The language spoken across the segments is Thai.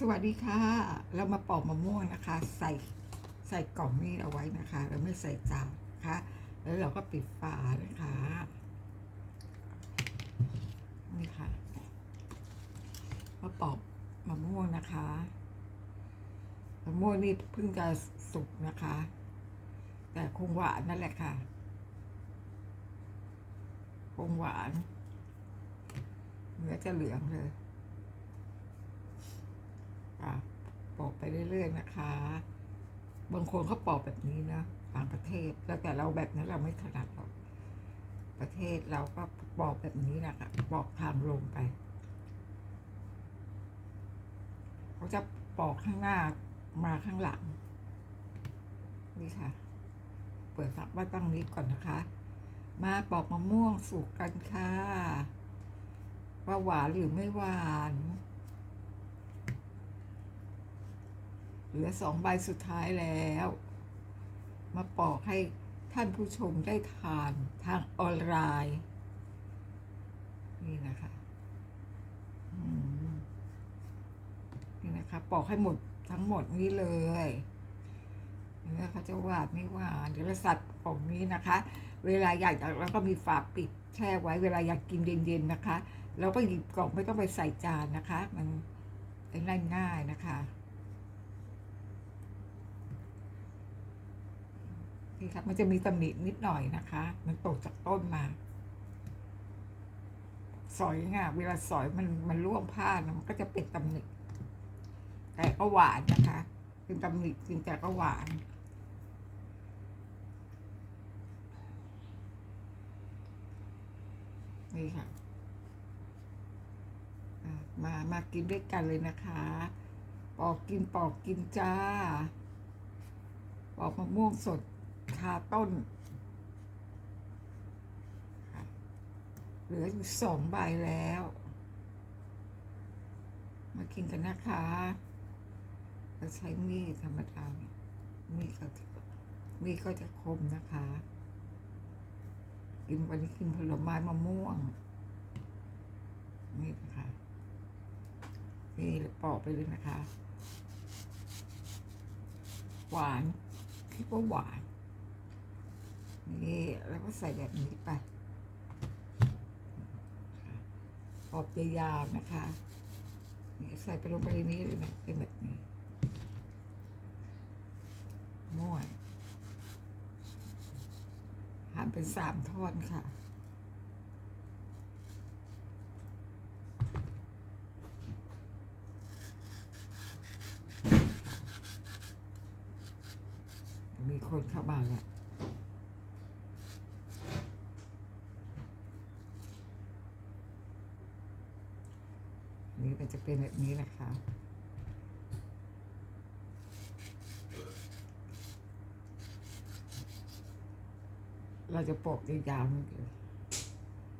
สวัสดีค่ะ เรามาปอกมะม่วงนะคะ ใส่ใส่กล่องนี้เอาไว้นะคะ เราไม่ใส่จานนะคะ แล้วเราก็ปิดฝานะคะนี่ค่ะมาปอกมะม่วงนะคะมะม่วงนี่เพิ่งจะสุกนะคะ แต่คงหวานนั่นแหละค่ะคงหวานเนื้อจะเหลืองเลย ปอกไปเรื่อยๆนะคะ บางคนเขาปอกแบบนี้นะต่างประเทศแล้วแต่เราแบบนั้นเราไม่ถนัดหรอกประเทศเราก็ปอกแบบนี้นะคะปอกทางลงไปเขาจะปอกข้างหน้ามาข้างหลัง นี่ค่ะ เปิดฝักไว้ตั้งนี้ก่อนนะคะ มาปอกมะม่วงสุกกันค่ะว่าหวานหรือไม่หวาน เหลือสองใบสุดท้ายแล้ว มาปอกให้ท่านผู้ชมได้ทานทางออนไลน์ นี่นะคะนี่นะคะปอกให้หมดทั้งหมดนี้เลยเนื้อเขาจะหวานไม่หวานเดี๋ยวเราสัตว์ของนี้นะคะ เวลาอยากจะแล้วก็มีฝาปิดแช่ไว้ เวลาอยากกินเย็นๆนะคะ เราก็หยิบกล่องไม่ต้องไปใส่จานนะคะ มันง่ายๆนะคะ นี่ครับ มันจะมีตำหนินิดหน่อยนะคะ มันตกจากต้นมา สอยง่ะเวลาสอยมันมันร่วงผ้านะมันก็จะเป็นตำหนิแต่ก็หวานนะคะเป็นตำหนิจริงแต่ก็หวานนี่ค่ะอะมามากินด้วยกันเลยนะคะ ปอกกินปอกกินจ้า ปอกมะม่วงสด คาต้น เหลืออยู่สองใบแล้ว มากินกันนะคะเราใช้มีดธรรมดาเนี่ยมีดก็มีดก็จะคมนะคะ กินวันนี้กินผลไม้มะม่วง นี่นะคะนี่ปอกไปเลยนะคะ หวานคิดว่าหวาน นี่แล้วก็ใส่แบบนี้ไปปอบยาวๆนะคะนี่ใส่ไปลงไปในนี้เลยนะเป็นแบบนี้ม้วนหั่นเป็นสามท่อนค่ะมีคนเข้ามาแล้ว นี่มันจะ เป็นแบบนี้นะคะเราจะปอกยาวๆนี่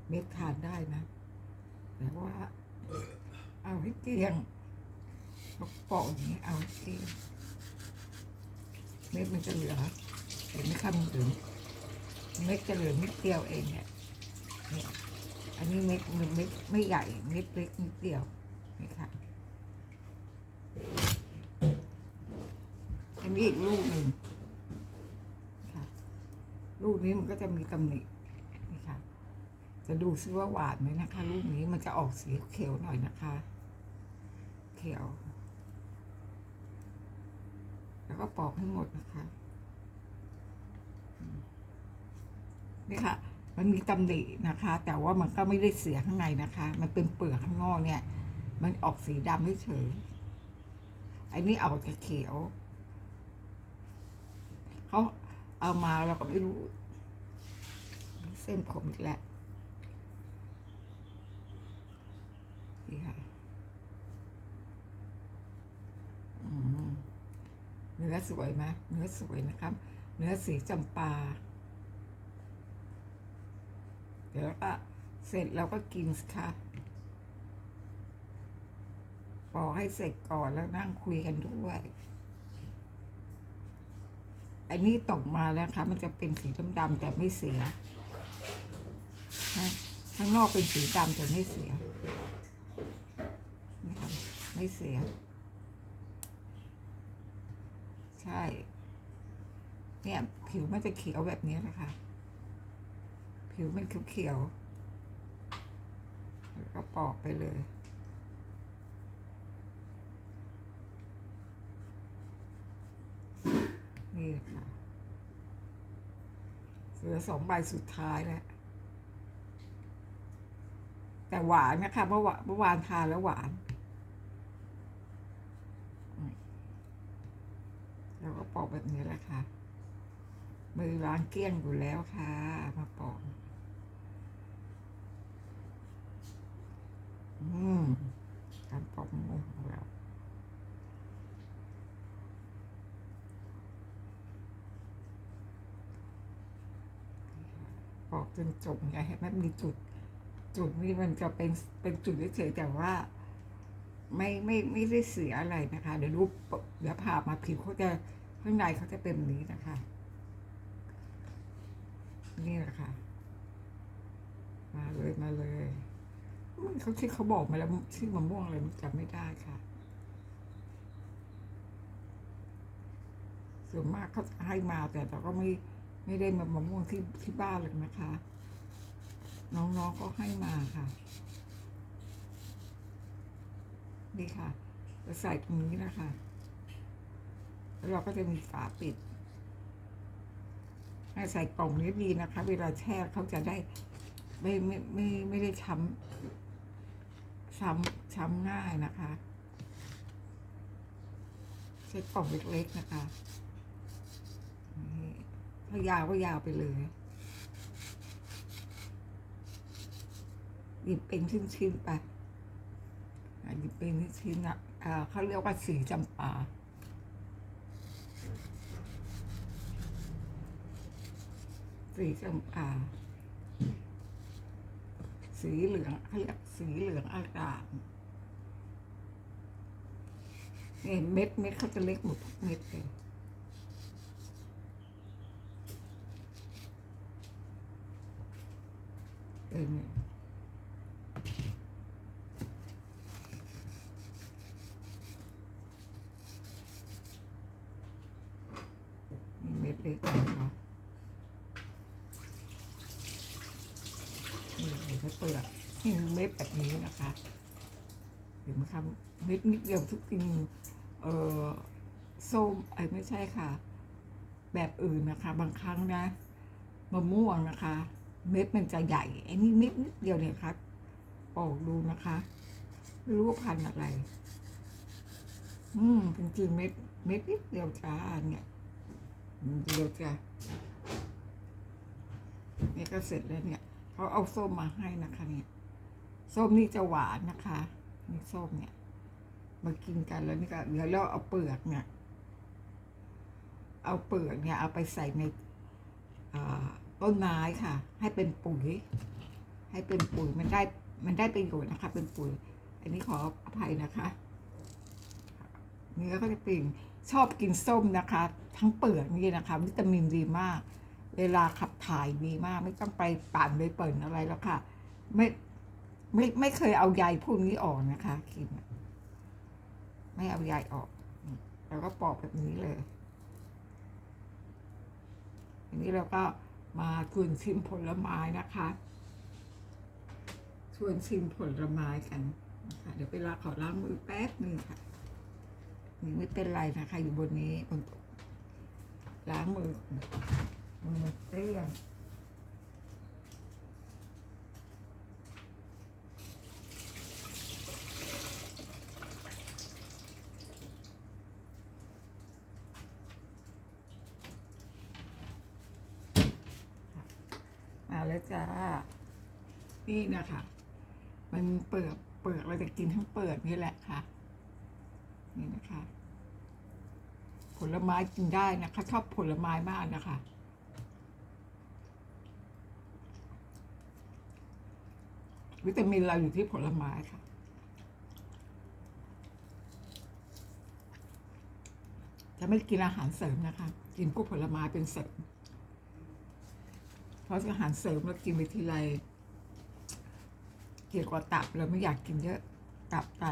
เม็ดทานได้นะ แต่ว่า เอาให้เกลี้ยงปอกอย่างนี้เอาให้เกลี้ยงเม็ดมันจะเหลือเห็นไหมคะมันเหลืองเม็ดจะเหลือนิดเดียวเองเนี่ยเนี่ย อันนี้เม็ดมันเม็ดไม่ใหญ่เม็ดเล็กนิดเดียว นี่ค่ะ อันนี้อีกลูกหนึ่งค่ะ ลูกนี้มันก็จะมีตำหนินี่ค่ะ จะดูซิว่าหวานไหมนะคะ ลูกนี้มันจะออกสีเขียวหน่อยนะคะ เขียว แล้วก็ปอกให้หมดนะคะ นี่ค่ะมันมีตำหนินะคะ แต่ว่ามันก็ไม่ได้เสียข้างในนะคะ มันเป็นเปลือกข้างนอกเนี่ย มันออกสีดำเฉยอันนี้ออกจะเขียว เขาเอามาเราก็ไม่รู้ เส้นผมอีกแล้วนี่ค่ะเนื้อสวยไหมเนื้อสวยนะครับ เนื้อสีจำปา เดี๋ยวก็เสร็จเราก็กินสิค่ะ อให้เสร็จก่อนแล้วนั่งคุยกันด้วย อันนี้ตกมาแล้วค่ะ มันจะเป็นสีดำๆแต่ไม่เสียข้างนอกเป็นสีดำแต่ไม่เสียนะครับไม่เสีย ใช่ เนี่ยผิวมันจะเขียวแบบนี้นะคะ ผิวมันเขียวๆแล้วก็ปอกไปเลย นี่ค่ะเหลือสองใบสุดท้ายแล้ว แต่หวานนะคะเมื่อวานเมื่อวานทานแล้วหวานอืมแล้วก็ปอกแบบนี้แหละค่ะ มือล้างเกลี้ยงอยู่แล้วค่ะ มาปอกอืมการปอกมือของเรา อกจนจบไงให้มันมีจุด จุดนี้มันจะเป็นเป็นจุดเฉยแต่ว่า ไม่ไม่ไม่ได้เสียอะไรนะคะ เดี๋ยวรูปเดี๋ยวผ่ามาผิวเขาจะข้างในเขาจะเป็นแบบนี้นะคะ นี่แหละค่ะ มาเลยมาเลยเขาที่เขาบอกมาแล้วชื่อมะม่วงอะไรมันจำไม่ได้ค่ะส่วนมากเขาให้มาแต่เราก็ไม่ ไม่ได้มามะม่วงที่ที่บ้านเลยนะคะ น้องๆก็ให้มาค่ะ นี่ค่ะจะใส่ตรงนี้นะคะ แล้วเราก็จะมีฝาปิดให้ใส่กล่องนี้ดีนะคะ เวลาแช่เขาจะได้ไม่ไม่ไม่ไม่ได้ช้ำช้ำช้ำง่ายนะคะ ใช้กล่องเล็กๆนะคะ ถ้ายาวก็ยาวไปเลยหยิบเป็นชิ้นๆไปหยิบเป็นชิ้นๆอะอ่าเขาเรียกว่าสีจำปาสีจำปาสีเหลืองเขาเรียกสีเหลืองอารามเนี่ยเม็ดเม็ดเขาจะเล็กหมดทุกเม็ดเลย เออเม็ดเล็กนะคะนี่เลยเขาเปลือกนี่เม็ดแบบนี้นะคะเห็นไหมคะเม็ดนิดเดียวทุกทีเออส้มไอ้ไม่ใช่ค่ะ แบบอื่นนะคะ บางครั้งนะมะม่วงนะคะ เม็ดมันจะใหญ่ไอ้นี่เม็ดนิดเดียวเนี่ยครับปอกดูนะคะไม่รู้ว่าพันธุ์อะไร อืมจริงๆเม็ดเม็ดนิดเดียวจ้าเนี่ยเดียวจ้านี่ก็เสร็จแล้วเนี่ยเขาเอาส้มมาให้นะคะ เนี่ยส้มนี่จะหวานนะคะนี่ส้มเนี่ย มากินกันแล้วนี่ก็เดี๋ยวเราเอาเปลือกเนี่ย เอาเปลือกเนี่ย เอาไปใส่ในอ่า ต้นไม้ค่ะ ให้เป็นปุ๋ย ให้เป็นปุ๋ยมันได้มันได้ประโยชน์นะคะ เป็นปุ๋ย อันนี้ขออภัยนะคะเนื้อก็จะเป็นชอบกินส้มนะคะ ทั้งเปลือกนี่นะคะ วิตามินดีมาก เวลาขับถ่ายดีมาก ไม่ต้องไปปั่นไปเปิ่นอะไรแล้วค่ะ ไม่ไม่ไม่เคยเอาใยพวกนี้ออกนะคะกินไม่เอาใยออก แล้วก็ปอกแบบนี้เลย อันนี้เราก็ มาชวนชิมผลไม้นะคะชวนชิมผลไม้กันนะคะเดี๋ยวไปลาขอล้างมือแป๊บหนึ่งค่ะนี่ไม่เป็นไรนะคะอยู่บนนี้บนล้างมือมือเปรี้ยงมาแล้วจ้า นี่นะคะมันเปลือกเปลือกเราจะกินทั้งเปลือกนี่แหละค่ะ นี่นะคะ ผลไม้กินได้นะคะชอบผลไม้มากนะคะวิตามินเราอยู่ที่ผลไม้ค่ะ จะไม่กินอาหารเสริมนะคะ กินพวกผลไม้เป็นเสริม เพราะอาหารเสริมเรากินไปทีไร กี่ยวกับตับเราไม่อยากกินเยอะ ตับไต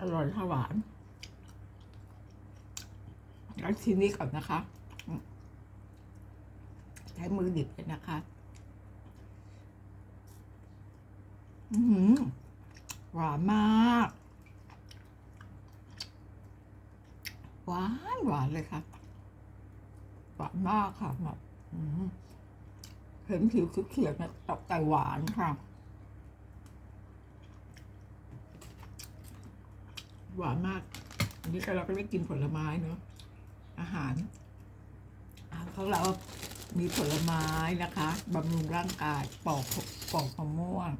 อร่อยหวาน แล้วทีนี้ก่อนนะคะ ใช้มือดิบเลยนะคะ หวานมาก หวานหวานเลยค่ะ หวานมากค่ะแบบเห็นผิวเขียวๆเนี่ยตกแต่หวานค่ะ หวานมากอันนี้ก็เราก็ได้กินผลไม้เนาะอาหารของเรามีผลไม้นะคะบำรุงร่างกายปอกปอกมะม่วง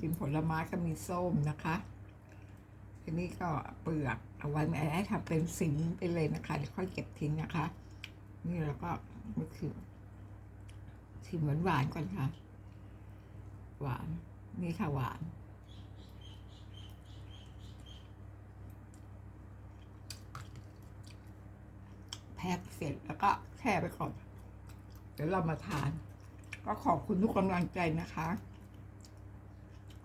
กินผลไม้ก็มีส้มนะคะทีนี้ก็เปลือกเอาไว้ไม่ให้ทำเป็นสิงไปเลยนะคะเดี๋ยวค่อยเก็บทิ้งนะคะ นี่แล้วก็มะเขือชิมหวานหวานก่อนค่ะ หวาน นี่ค่ะหวาน แพ็คเสร็จแล้วก็แช่ไปก่อน เดี๋ยวเรามาทาน ก็ขอบคุณทุกกำลังใจนะคะ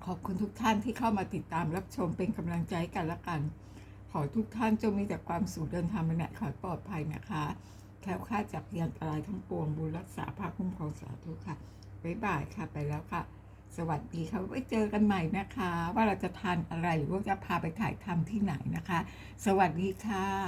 ขอบคุณทุกท่านที่เข้ามาติดตามรับชมเป็นกำลังใจกันละกัน ขอทุกท่านจงมีแต่ความสุขเดินทางไปไหนขอปลอดภัยนะคะ คล้วคลาดจากพยันตรายทั้งปวงบุญรักษาภาคคุ้มครองสาธุค่ะบ๊ายบายค่ะไปแล้วค่ะ สวัสดีค่ะไว้เจอกันใหม่นะคะ ว่าเราจะทานอะไรหรือว่าจะพาไปถ่ายทำที่ไหนนะคะ สวัสดีค่ะ